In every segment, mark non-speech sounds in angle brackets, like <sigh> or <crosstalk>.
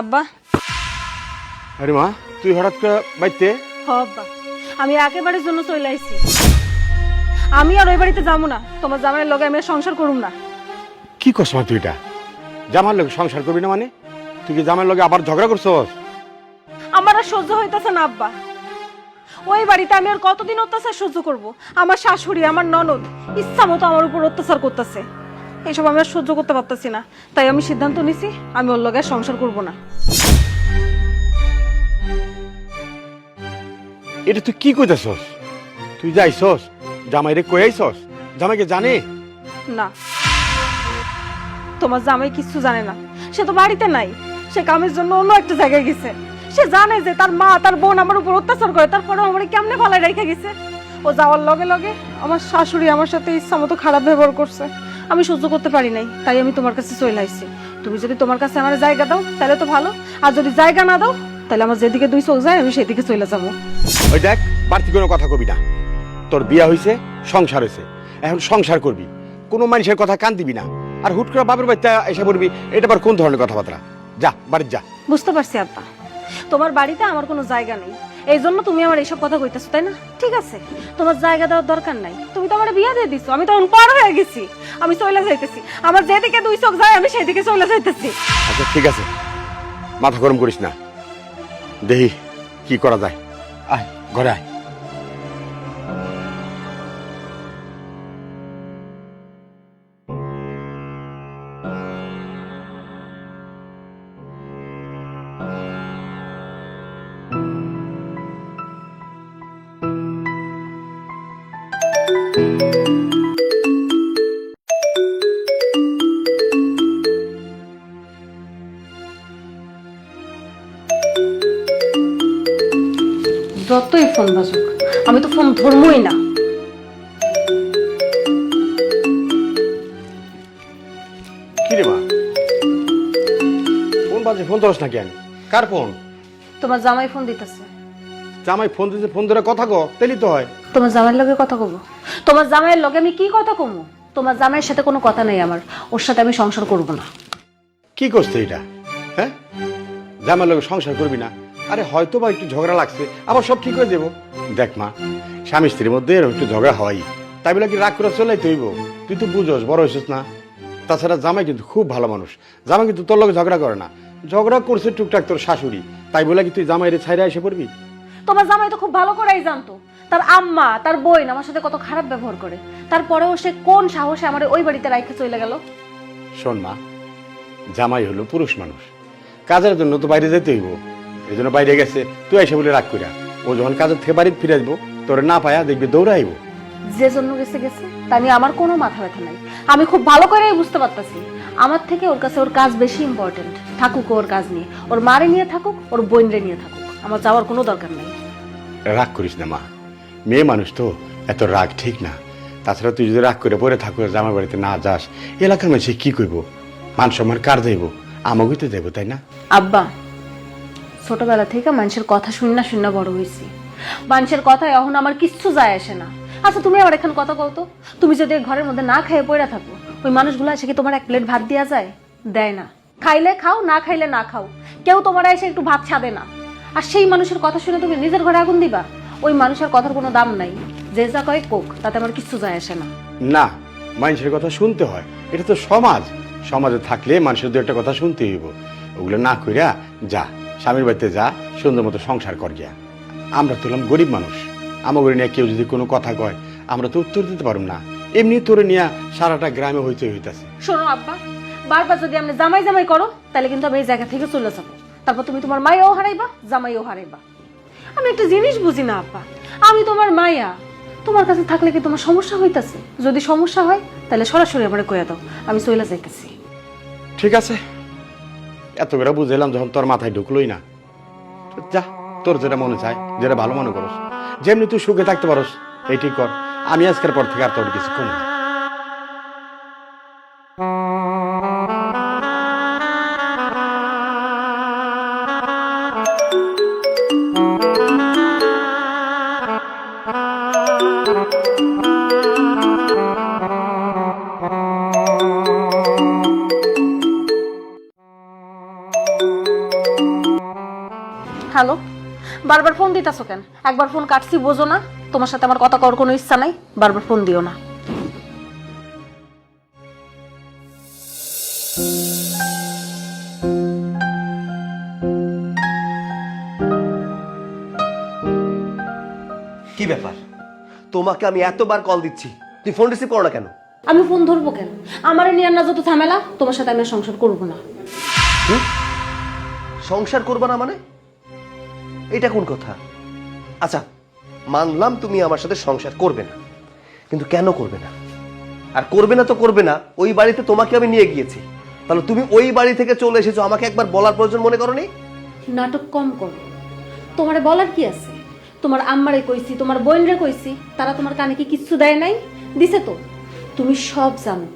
আব্বা। আরে মা তুই হঠাৎ করে বাইতে? আব্বা। আমি একেবারে জন্য চলে আইছি। আমি আর ওই বাড়িতে যাব না। তোমার জামাইয়ের লগে আমি আর সংসার করুম না। কি করছ মা তুই এটা? জামার লোক সংসার করবি না মানে? তুই কি জামার লগে আবার ঝগড়া করছস? আমার আর সহ্য হইতেছে না আব্বা। ওই বাড়িতে আমি আর কতদিন অত্যাচার সহ্য করব? আমার শাশুড়ি আমার ননদ ইচ্ছা মতো আমার উপর অত্যাচার করতেছে। এইসব আমি আর সহ্য করতে পারতেছি না। তাই আমি সিদ্ধান্ত নিছি আমি ওর লগে আর সংসার করব না। এটা তুই কি কইতাছস? তুই যাইছস? জামাইরে কই আইছস? জামাইকে জানে? না। তোমার জামাই কিচ্ছু জানে না। সে তো বাড়িতে নাই। সে কামের জন্য অন্য একটা জায়গায় গেছে। সে জানে যে তার মা তার বোন আমার উপর অত্যাচার করে তারপরে আমার কেমনে ফালায় রেখে গেছে? ও যাওয়ার লগে লগে আমার শাশুড়ি আমার সাথে ইচ্ছা মতো খারাপ ব্যবহার করছে। আমি সহ্য করতে পারি নাই তাই আমি তোমার কাছে চলে আসছি তুমি যদি তোমার কাছে আমার জায়গা দাও তাহলে তো ভালো। আর যদি জায়গা না দাও তাহলে আমার যেদিকে দুই চোখ যায় আমি সেদিকে চলে যাব। ওই দেখ বাড়তি কোনো কথা কবি না। তোর বিয়া হয়েছে সংসার হয়েছে এখন সংসার করবি। কোনো মানুষের কথা কান দিবি না। আর হুট করে বাপের বাড়িতে এসে বলবি এটা আবার কোন ধরনের কথাবার্তা? যা বাড়ির যা। বুঝতে পারছি আব্বা। তোমার বাড়িতে আমার কোনো জায়গা নেই। এই জন্য তুমি আমার এইসব কথা কইতেছো, তাই না? ঠিক আছে, তোমার জায়গা দেওয়ার দরকার নাই। তুমি তো আমার বিয়া দিয়ে দিছো, আমি তখন পার হয়ে গেছি। আমি চলে যাইতেছি। আমার যেদিকে দুই চোখ যায়, আমি সেদিকে চলে যাইতেছি। আচ্ছা ঠিক আছে। মাথা গরম করিস না। দেহি কি করা যায়। আয়, ঘরে আয়। ফোন বাজুক। আমি তো ফোন ধরবই না। কি রে মা? ফোন বাজে ফোন ধরস না কেন? কার ফোন? তোমার জামাই ফোন দিতেছে। জামাই ফোন দিতে ফোন ধরে কথা কো তেলি তো হয়। তোমার জামাইয়ের লগে কথা কব? তোমার জামাইয়ের লগে আমি কি কথা কমু? তোমার জামাইয়ের সাথে কোনো কথা নেই আমার। ওর সাথে আমি সংসার করব না। কি করছে এটা হ্যাঁ? জামাই লোক সংসার করবি না? আরে হয়তো বা একটু ঝগড়া লাগছে আবার সব ঠিক হয়ে যাব। দেখ মা স্বামী স্ত্রীর মধ্যে এরকম একটু ঝগড়া হয়। তাই বলে কি রাগ করে চলে তৈব তুই তো বুঝোস বড় হয়েছিস না। তাছাড়া জামাই কিন্তু খুব ভালো মানুষ। জামাই কিন্তু তোর লোক ঝগড়া করে না। ঝগড়া করছে টুকটাক তোর শাশুড়ি। তাই বলে কি তুই জামাইরে ছাইরে এসে পড়বি? তোমার জামাই তো খুব ভালো করেই জানতো। তার আম্মা তার বোন আমার সাথে কত খারাপ ব্যবহার করে। তারপরেও সে কোন সাহসে আমার ওই বাড়িতে রাইখে চলে গেল? শোন মা জামাই হলো পুরুষ মানুষ। কাজের জন্য তো বাইরে যেতে হইব। এই জন্য বাইরে গেছে। তুই এসে বলে রাগ করিয়া ও যখন কাজের থেকে বাড়ি ফিরে আসব তোর না পায়া দেখবি দৌড়াইব যে জন্য গেছে গেছে তা নিয়ে আমার কোনো মাথা ব্যথা নাই। আমি খুব ভালো করেই বুঝতে পারতাছি। আমার থেকে ওর কাছে ওর কাজ বেশি ইম্পর্টেন্ট থাকুক ওর কাজ নিয়ে। ওর মারে নিয়ে থাকুক ওর বোনরে নিয়ে থাকুক। আমার যাওয়ার কোনো দরকার নাই। রাগ করিস না মা। মেয়ে মানুষ তো এত রাগ ঠিক না। তাছাড়া তুই যদি রাগ করে পরে থাকো জামাই বাড়িতে না যাস এলাকার মানুষে কি করব মান সম্মান কার যাইব আমাকে তো যাইব তাই না? আব্বা ছোটবেলা থেকে মানুষের কথা শুনে না, শুনে বড় হয়েছি। মানুষের কথায় এখন আমার কিচ্ছু যায় আসে না। আচ্ছা তুমি আবার এখানে কথা কও তো। তুমি যদি ঘরের মধ্যে না খেয়ে পড়ে থাকো, ওই মানুষগুলো এসে কি তোমার এক প্লেট ভাত দেওয়া যায়? দেয় না। খাইলে খাও, না খাইলে না খাও। কেউ তোমার এসে একটু ভাত ছাদে না। আর সেই মানুষের কথা শুনে তুমি নিজের ঘরে আগুন দিবা? ওই মানুষের কথার কোনো দাম নাই। যে যা কয় কোক, তাতে আমার কিচ্ছু যায় আসে না। না, মানুষের কথা শুনতে হয়। এটা তো সমাজ। সমাজে থাকলে মানুষের দু একটা কথা শুনতে হইব। ওগুলো না কইরা যা। স্বামীর বাড়িতে যা সুন্দর মতো সংসার কর গিয়া। আমরা তো হলাম গরিব মানুষ। আমাদের নিয়ে কেউ যদি কোনো কথা কয় আমরা তো উত্তর দিতে পারব না। এমনি তোরে নিয়ে সারাটা গ্রামে হইতে হইতাছে। শোনো আব্বা বারবার যদি আপনি জামাই জামাই করো তাহলে কিন্তু আমি এই জায়গা থেকে চলে যাব। তারপর তুমি তোমার মাইয়াও হারাইবা জামাইও হারাইবা। আমি একটা জিনিস বুঝি না আব্বা আমি তোমার মায়া। তোমার কাছে থাকলে কি তোমার সমস্যা হইতাছে? যদি সমস্যা হয় তাহলে সরাসরি আমার কইয়া দাও। আমি চলে যাইতেছি। ঠিক আছে। এত করে বুঝাইলাম যখন তোর মাথায় ঢুকলোই না। যা, তোর যেটা মনে চায়, যেটা ভালো মনে করস। যেমনি তুই সুখে থাকতে পারস, এইটি কর। আমি আজকের পর থেকে আর তোর কিছু কম না। হ্যালো বারবার ফোন দিতেছো কেন? একবার ফোন কাটছি বোঝো না। তোমার সাথে আমার কথা করার কোনো ইচ্ছা নাই বারবার ফোন দিও না। কি ব্যাপার? তোমাকে আমি এতবার কল দিচ্ছি তুই ফোন রিসিভ করো না কেন? আমি ফোন ধরবো কেন? আমার নিয়ে না যত ঝামেলা তোমার সাথে আমি আর সংসার করব না। সংসার করবা না মানে? এটা কোন কথা? আচ্ছা মানলাম তুমি আমার সাথে সংসার করবে না। কিন্তু কেন করবে না? আর করবে না তো করবে না ওই বাড়িতে তোমাকে আমি নিয়ে গিয়েছি। তাহলে তুমি ওই বাড়ি থেকে চলে এসেছ আমাকে একবার বলার প্রয়োজন মনে করনি? নাটক কম করো। তোমারে বলার কি আছে? তোমার আম্মারে কইছি তোমার বোনরে কইছি তারা তোমার কানে কি কিচ্ছু দেয় নাই? দিছে তো। তুমি সব জানো।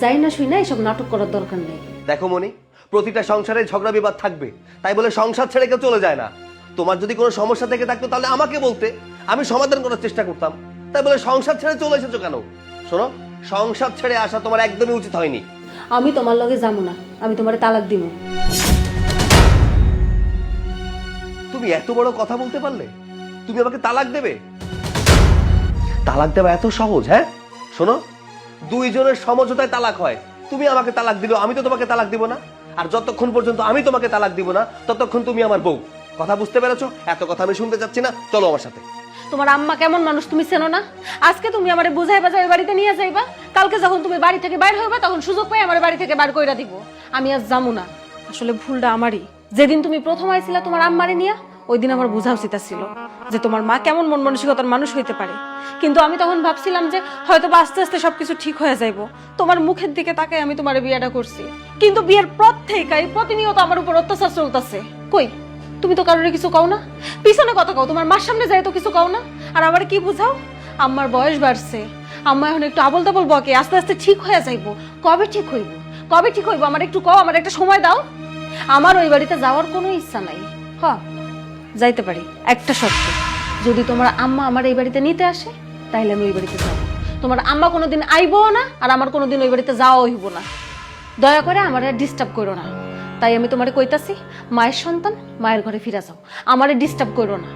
যাই না শুই না এসব নাটক করার দরকার নেই। দেখো মনি প্রতিটা সংসারে ঝগড়া বিবাদ থাকবে। তাই বলে সংসার ছেড়ে কেউ চলে যায় না। তোমার যদি কোনো সমস্যা থেকে থাকতো তাহলে আমাকে বলতে। আমি সমাধান করার চেষ্টা করতাম। তাই বলে সংসার ছেড়ে চলে এসেছ কেন? শোনো সংসার ছেড়ে আসা তোমার একদমই উচিত হয়নি। আমি তোমার লগে যাব না। আমি তোমারে তালাক দিব। তুমি এত বড় কথা বলতে পারলে? তুমি আমাকে তালাক দেবে? তালাক দেওয়া এত সহজ হ্যাঁ? শোনো দুইজনের সমঝোতায় তালাক হয়। তুমি আমাকে তালাক দিলো আমি তো তোমাকে তালাক দিব না। আর যতক্ষণ পর্যন্ত আমি তোমাকে তালাক দিব না ততক্ষণ তুমি আমার বউ। কথা বুঝতে পেরেছ? এত কথা আমি শুনতে চাচ্ছি না। চলো আমার সাথে। তোমার আম্মা কেমন মানুষ তুমি চেনো না? আজকে তুমি আমারে বুঝাই বাজাই বাড়িতে নিয়ে যাইবা। কালকে যখন তুমি বাড়ি থেকে বাইর হইবা, তখন সুযোগ পাই আমার বাড়ি থেকে বার কইরা দিব। আমি আজ যাব না। আসলে ভুলটা আমারই। যেদিন তুমি প্রথম আইছিলা তোমার আম্মারে নিয়ে, ওই দিন আমার বোঝা উচিত ছিল যে তোমার মা কেমন মন মানসিকতার মানুষ হইতে পারে। কিন্তু আমি তখন ভাবছিলাম যে হয়তো বা আস্তে আস্তে সবকিছু ঠিক হয়ে যাইব। তোমার মুখের দিকে তাকাই আমি তোমার বিয়েটা করছি। কিন্তু বিয়ের পর থেকেই প্রতিনিয়ত আমার উপর অত্যাচার চলতেছে। কই? তুমি তো কারোর কিছু কও না? পিছনে কথা কও, তোমার মার সামনে যাই তো কিছু কও না? আর আমার কি বুঝাও? আমার বয়স বাড়ছে, আম্মা এখন একটু আবল তাবল বকে, আস্তে আস্তে ঠিক হয়ে যাইবো। কবে ঠিক হইব? কবে ঠিক হইব? আমার একটু কও, আমার একটা সময় দাও। আমার ওই বাড়িতে যাওয়ার কোনো ইচ্ছা নাই। হ, যাইতে পারি। একটা শর্ত, যদি তোমার আম্মা আমার এই বাড়িতে নিতে আসে তাহলে আমি ওই বাড়িতে যাব। তোমার আম্মা কোনোদিন আইবও না, আর আমার কোনোদিন ওই বাড়িতে যাওয়া হইব না। দয়া করে আমার ডিস্টার্ব করো না। তাই আমি তোমারে কইতাছি মায়ের সন্তান মায়ের ঘরে ফিরে যাও। আমারে ডিস্টার্ব করো না।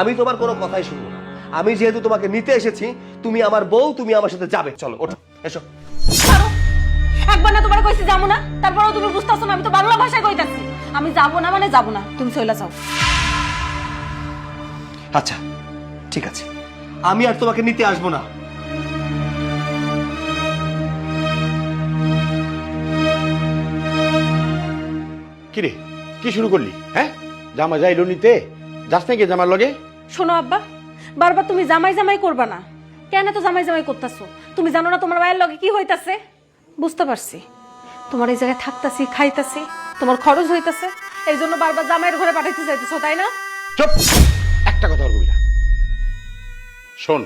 আমি তোমার কোনো কথাই শুনব না। আমি যেহেতু তোমাকে নিতে এসেছি তুমি আমার বউ তুমি আমার সাথে যাবে। চলো ওঠো এসো। ছাড়ো। একবার না তোমার কইছি যাব না তারপরেও তুমি বুঝতেছো না আমি তো বাংলা ভাষায় কইতাছি। আমি যাব না মানে যাব না তুমি চলে যাও। আচ্ছা ঠিক আছে। আমি আর তোমাকে নিতে আসব না। কিরে? কি শুরু করলি? হ্যাঁ? জামা যাইলো নিতে? যাস নাকি জামার লগে? শোনো আব্বা বারবার তুমি জামাই জামাই করবা না। কেন তো জামাই জামাই করতেছো? তুমি জানো না তোমার মায়ের লগে কি হইতাছে? বুঝতে পারছি। তোমার এই জায়গায় থাকতাছি খাইতাছি তোমার খরচ হইতাছে এই জন্য বারবার জামাইয়ের ঘরে পাঠাইতে চাইতেছো তাই না? চুপ! একটা কথা বলবি না। শোন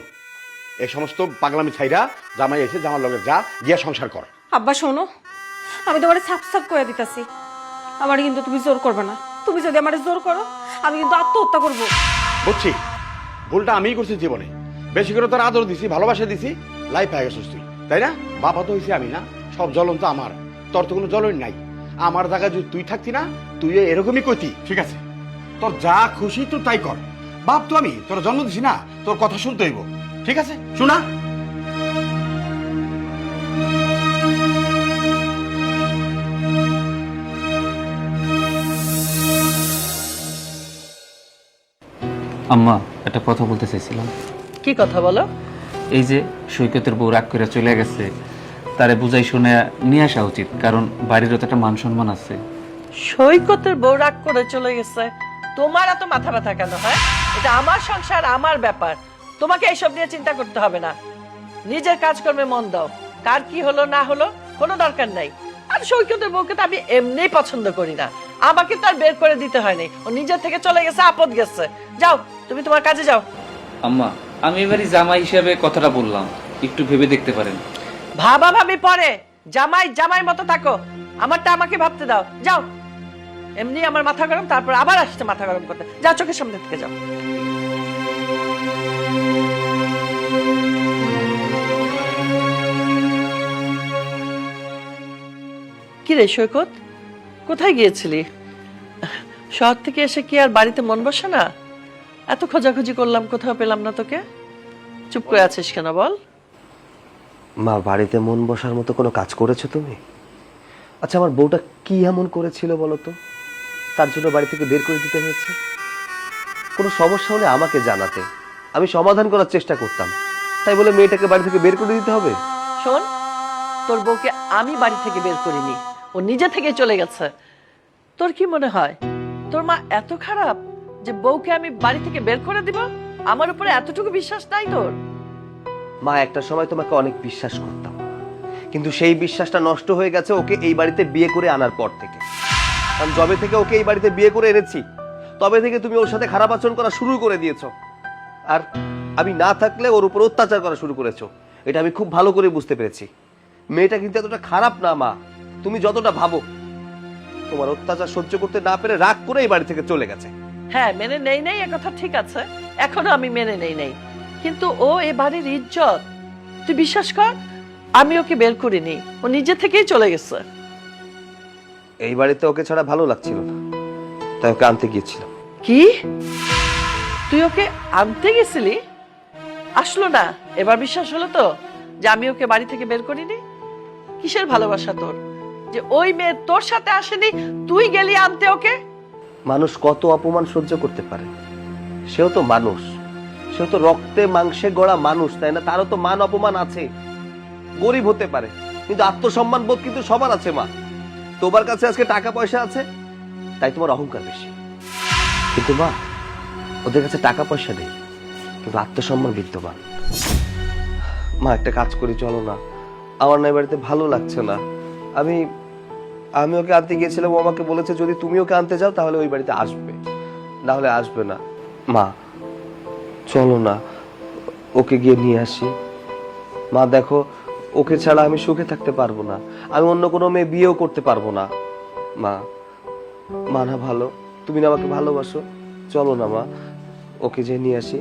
এই সমস্ত পাগলামি ছাইরা জামাই এসে জামার লগে যা গিয়া সংসার কর। আব্বা শোনো আমি তোমার সাপ সাপ করে দিতাছি। আমার কিন্তু তুমি জোর করবে না। তুমি যদি আমার জোর করো, আমি কিন্তু আত্মহত্যা করব। বুঝছি। ভুলটা আমিই করছি জীবনে। বেশি করে তোর আদর দিছি, ভালোবাসা দিছি লাইফ হয়ে গেছিস তুই। তাই না? বাবা তো হয়েছে আমি না। সব জ্বলন তো আমার। তোর তো কোনো জ্বলন নাই। আমার জায়গায় যদি তুই থাকতি না, তুই এরকমই কইতি। ঠিক আছে? তোর যা খুশি তুই তাই কর। বাপ তো আমি, তোর জন্ম দিছি না, তোর কথা শুনতে হইব। ঠিক আছে? শোনা আম্মা একটা কথা বলতে চাইছিলাম। কি কথা বলো? এই যে সৈকতের বউ রাগ করে চলে গেছে তারে বুঝাই শুনে নিয়ে আসা উচিত কারণ বাড়িরও তো একটা মান সম্মান আছে। সৈকতের বউ রাগ করে চলে গেছে? তোমার এত মাথা ব্যথা কেন হয়? এটা আমার সংসার আমার ব্যাপার। তোমাকে এইসব নিয়ে চিন্তা করতে হবে না। নিজের কাজকর্মে মন দাও। কার কি হলো না হলো কোনো দরকার নাই। আর সৈকতের বউকে তো আমি এমনিই পছন্দ করি না। আমাকে তো আর বের করে দিতে হয়নি। ও নিজের থেকে চলে গেছে আপদ গেছে। যাও তুমি তোমার কাজে যাও। আম্মা আমি এবারই জামাই হিসাবে কথাটা বললাম। একটু ভেবে দেখতে পারেন। ভাবা ভাবি পরে। জামাই জামাই মতো থাকো। আমারটা আমাকে ভাবতে দাও। যাও। এমনি আমার মাথা গরম তারপর আবার আসছে মাথা গরম করতে। যাও চোখের সামনে থেকে যাও। কি রে সৈকত? কোথায় গিয়েছিলি? শহর থেকে এসে কি আর বাড়িতে মন বসে না? এত খোঁজাখুঁজি করলাম কোথাও পেলাম না তোকে। চুপ করে আছিস কেন বল? মা বাড়িতে মন বসার মতো কোনো কাজ করেছ তুমি? আচ্ছা আমার বউটা কি এমন করেছিল বলো তো? তার জন্য বাড়ি থেকে বের করে দিতে হয়েছে? কোনো সমস্যা হলে আমাকে জানাতে। আমি সমাধান করার চেষ্টা করতাম। তাই বলে মেয়েটাকে বাড়ি থেকে বের করে দিতে হবে? শোন তোর বউকে আমি বাড়ি থেকে বের করিনি। ও নিজে থেকে চলে গেছে। তোর কি মনে হয়? তোর মা এত খারাপ? যে বউকে আমি বাড়ি থেকে বের করে দিব, আমার উপরে এতটুকু বিশ্বাস নাই তোর? মা, একটা সময় তোমাকে অনেক বিশ্বাস করতাম। কিন্তু সেই বিশ্বাসটা নষ্ট হয়ে গেছে ওকে এই বাড়িতে বিয়ে করে আনার পর থেকে। কারণ যবে থেকে ওকে এই বাড়িতে বিয়ে করে এনেছি, তবে থেকে তুমি ওর সাথে খারাপ আচরণ করা শুরু করে দিয়েছ। আর আমি না থাকলে ওর উপর অত্যাচার করা শুরু করেছ। এটা আমি খুব ভালো করে বুঝতে পেরেছি। মেয়েটা কিন্তু এতটা খারাপ না, মা। তুমি যতটা ভাবো, তোমার অত্যাচার সহ্য করতে না পেরে রাগ করে এই বাড়ি থেকে চলে গেছে। হ্যাঁ মেনে নেই নেই কথা ঠিক আছে। এখনও আমি মেনে নেই নেই। কিন্তু ও এ বাড়ির ইজ্জত। তুই বিশ্বাস কর আমি ওকে বের করিনি। ও নিজে থেকেই চলে গেছে। এই বাড়িতে ওকে ছাড়া ভালো লাগছিল না। তাই ওকে আনতে গিয়েছিলাম। কি? তুই ওকে আনতে গেছিলি? আসলো না। এবার বিশ্বাস হলো তো যে আমি ওকে বাড়ি থেকে বের করিনি? কিসের ভালোবাসা তোর? যে ওই মেয়ে তোর সাথে আসেনি তুই গেলি আনতে ওকে? মানুষ কত অপমান সহ্য করতে পারে? সেও তো মানুষ। সেও তো রক্তে মাংসে গড়া মানুষ, তাই না? তারও তো মান অপমান আছে। গরিব হতে পারে, কিন্তু আত্মসম্মান বোধ কিন্তু সবার আছে, মা। তোমার কাছে আজকে টাকা পয়সা আছে? তাই তোমার অহংকার বেশি। কিন্তু মা, ওদের কাছে টাকা পয়সা নেই, কিন্তু আত্মসম্মান বিদ্যমান। মা, একটা কাজ করি, চলো না। আমার না বাড়িতে ভালো লাগছে না। আমি আমি ওকে আনতে গিয়েছিলাম, ও আমাকে বলেছে, যদি তুমি ওকে আনতে যাও, তাহলে ওই বাড়িতে আসবে। না হলে আসবে না। মা, চলো না, ওকে গিয়ে নিয়ে আসি। মা, দেখো, ওকে ছাড়া আমি সুখে থাকতে পারব না। আমি অন্য কোনো মেয়ে বিয়েও করতে পারব না। মা মা না ভালো, তুমি না আমাকে ভালোবাসো। চলো না, মা, ওকে যে নিয়ে আসি।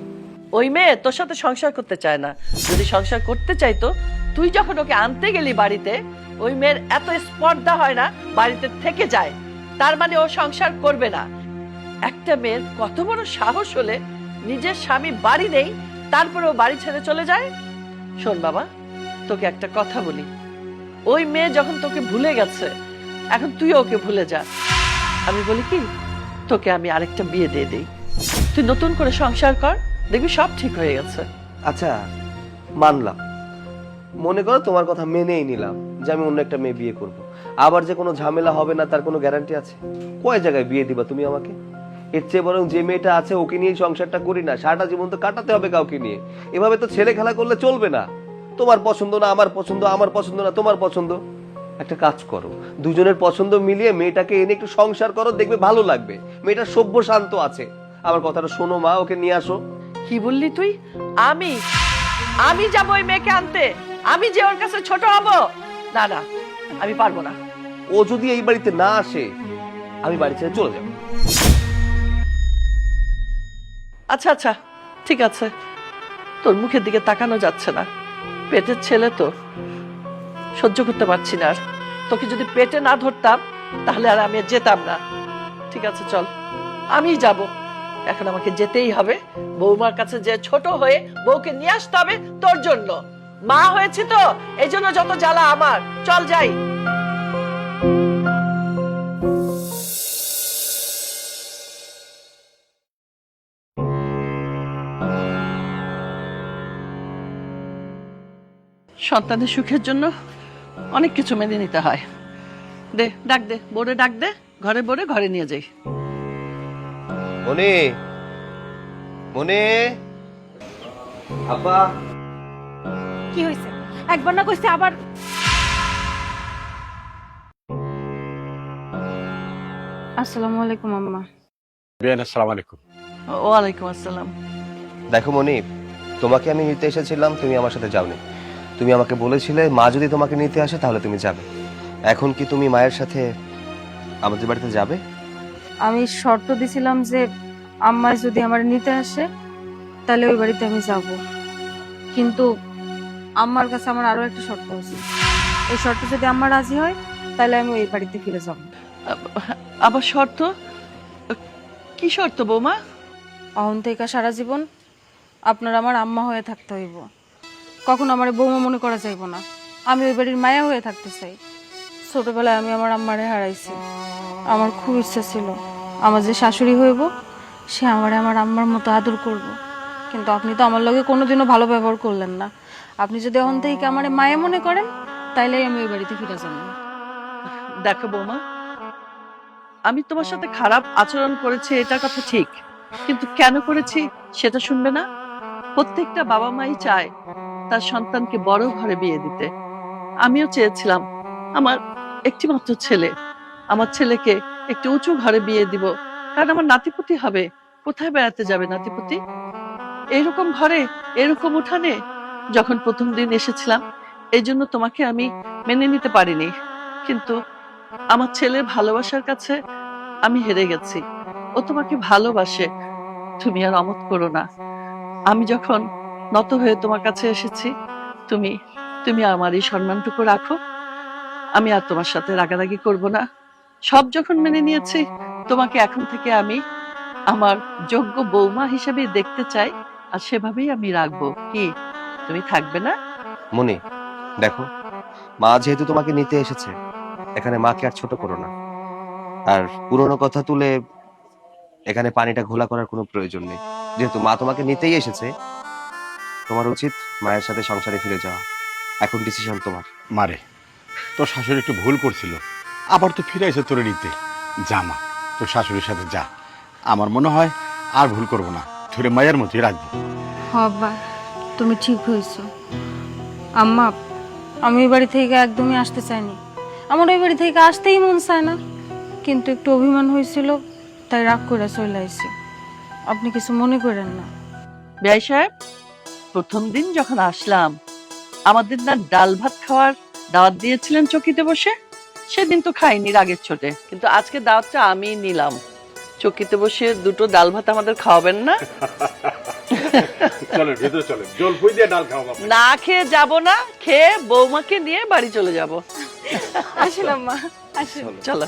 ওই মেয়ে তোর সাথে সংসার করতে চায় না। যদি সংসার করতে চাইতো, তুই যখন ওকে আনতে গেলি বাড়িতে ওই মেয়ের এত স্পর্ধা হয় না, বাড়িতে থেকে যায়। তার মানে ও সংসার করবে না। একটা মেয়ের কত বড় সাহস হলে নিজের স্বামী বাড়ি নেই, তারপরে ও বাড়ি ছেড়ে চলে যায়? শোন বাবা, তোকে একটা কথা বলি। ওই মেয়ে যখন তোকে ভুলে গেছে, এখন তুই ওকে ভুলে যা। আমি বলি কি, তোকে আমি আরেকটা বিয়ে দিয়ে দিই। তুই নতুন করে সংসার কর, দেখবি সব ঠিক হয়ে গেছে। আচ্ছা মানলাম। মনে করো তোমার কথা মেনেই নিলাম যে আমি অন্য একটা মেয়ে বিয়ে করব। আবার যে কোনো ঝামেলা হবে না, তার কোনো গ্যারান্টি আছে? কয় জায়গায় বিয়ে দিবা তুমি আমাকে? এর চেয়ে বরং যে মেয়েটা আছে, ওকে নিয়ে সংসারটা করি না, সারাটা জীবন তো কাটাতে হবে কাউকে নিয়ে। এভাবে তো ছেলে খেলা করলে চলবে না। তোমার পছন্দ না, আমার পছন্দ আমার পছন্দ না, তোমার পছন্দ। একটা কাজ করো, দুজনের পছন্দ মিলিয়ে মেয়েটাকে এনে একটু সংসার করো, দেখবে ভালো লাগবে। মেয়েটা সভ্য শান্ত আছে। আমার কথাটা শোনো মা, ওকে নিয়ে আসো। কি বললি তুই? আমি আমি যাব ওই মেয়েকে আনতে। আমি যে ওর কাছে ছোট হব না না আমি পারব না। ও যদি এই বাড়িতে না আসে আমি বাড়ি ছেড়ে চলে যাব। আচ্ছা আচ্ছা ঠিক আছে। তোর মুখের দিকে তাকানো যাচ্ছে না। পেটের ছেলে তো। সহ্য করতে পারছি না আর। তোকে যদি পেটে না ধরতাম তাহলে আর আমি যেতাম না। ঠিক আছে চল। আমি যাব। এখন আমাকে যেতেই হবে। বৌমার কাছে যে ছোট হয়ে বউকে নিয়ে আসতে হবে তোর জন্য। মা হয়েছে তো এই জন্য যত জ্বালা আমার। চল যাই। সন্তানের সুখের জন্য অনেক কিছু মেনে নিতে হয়। দে ডাক দে বোরে ডাক দে ঘরে বোরে ঘরে নিয়ে যাই। মনে মনে। আব্বা কি হয়েছে? একবার না কইছে আবার আসসালামু আলাইকুম আম্মা। বেন আসসালামু আলাইকুম। ওয়ালাইকুম আসসালাম। দেখো মনি তোমাকে আমি নিতে এসেছিলাম তুমি আমার সাথে যাওনি। তুমি আমাকে বলেছিলে মা যদি তোমাকে নিতে আসে তাহলে তুমি যাবে। এখন কি তুমি মায়ের সাথে আমাদের বাড়িতে যাবে? আমি শর্ত দিছিলাম যে আম্মা যদি আমার নিতে আসে তাহলে ওই বাড়িতে আমি যাব। কিন্তু আম্মার কাছে আমার আরও একটা শর্ত আছে। এই শর্ত যদি আম্মা রাজি হয় তাহলে আমি ওই বাড়িতে ফিরে যাব। আবার শর্ত? কি শর্ত বৌমা? অহন থেকে সারা জীবন আপনার আমার আম্মা হয়ে থাকতে হইব। কখনো আমার বৌমা মনে করা যাইব না। আমি ওই বাড়ির মায়া হয়ে থাকতে চাই। ছোটবেলায় আমি আমার আম্মারে হারাইছি। আমার খুব ইচ্ছা ছিল আমার যে শাশুড়ি হইব সে আমারে আমার আম্মার মতো আদর করব। কিন্তু আপনি তো আমার লগে কোনোদিনও ভালো ব্যবহার করলেন না। আপনি যদি অহন থেকে আমার মায়া মনে করেন তাইলেই আমি ওই বাড়িতে ফিরে যাব। দেখো বৌমা, আমি তোমার সাথে খারাপ আচরণ করেছি, এটা কথা ঠিক। কিন্তু কেন করেছি, সেটা শুনবে না? প্রত্যেকটা বাবা মাই চায় তার সন্তানকে বড় ঘরে বিয়ে দিতে। আমিও চেয়েছিলাম আমার একটি মাত্র ছেলে, আমার ছেলেকে একটু উঁচু ঘরে বিয়ে দিব, কারণ আমার নাতিপুতি হবে। কোথায় বেড়াতে যাবে নাতিপুতি? এরকম ঘরে, এরকম উঠানে যখন প্রথম দিন এসেছিলাম এই জন্য তোমাকে আমি মেনে নিতে পারিনি। কিন্তু আমার ছেলের ভালোবাসার কাছে আমি হেরে গেছি। ও তোমাকে ভালোবাসে। তুমি আর অমত করো না। আমি যখন নত হয়ে তোমার কাছে এসেছি, তুমি তুমি আমার এই সম্মানটুকু রাখো। আমি আর তোমার সাথে রাগারাগি করব না। সব যখন মেনে নিয়েছি, তোমাকে এখন থেকে আমি আমার যোগ্য বৌমা হিসেবে দেখতে চাই, আর সেভাবেই আমি রাখব। কি? তুমি থাকবে না? মনি দেখো মা যেহেতু তোমাকে নিতে এসেছে এখানে মাকে আর ছোট করো না। আর পুরনো কথা তুলে এখানে পানিটা ঘোলা করার কোনো প্রয়োজন নেই। যেহেতু মা তোমাকে নিতেই এসেছে তোমার উচিত মায়ের সাথে সংসারে ফিরে যাওয়া। এখন ডিসিশন তোমার। মারে তোর শাশুড়ি একটু ভুল করছিল। আবার তো ফিরে এসে তোরে নিতে। যা মা তোর শাশুড়ির সাথে যা। আমার মনে হয় আর ভুল করব না। ধরে মায়ের মতোই রাখব। হবা। তুমি ঠিক হয়েছো আম্মা আমি ওই বাড়ি থেকে একদমই আসতে চাইনি। আমার ওই বাড়ি থেকে আসতেই মন চায় না। কিন্তু একটু অভিমান হয়েছিল তাই রাগ করে চলে আইছি আপনি কিছু মনে করেন না। বেআই সাহেব প্রথম দিন যখন আসলাম আমাদের না ডাল ভাত খাওয়ার দাওয়াত দিয়েছিলেন চকিতে বসে। সেদিন তো খাইনি রাগের ছোটে কিন্তু আজকে দাওয়াতটা আমি নিলাম। চকিতে বসে দুটো ডাল ভাত আমাদের খাওয়াবেন না? <laughs> চলেন ভিতরে চলেন। জল ফুই দিয়ে ডাল খাওয়া না খেয়ে যাব না খেয়ে বৌমাকে নিয়ে বাড়ি চলে যাব। আসলাম মা আসলাম চলো।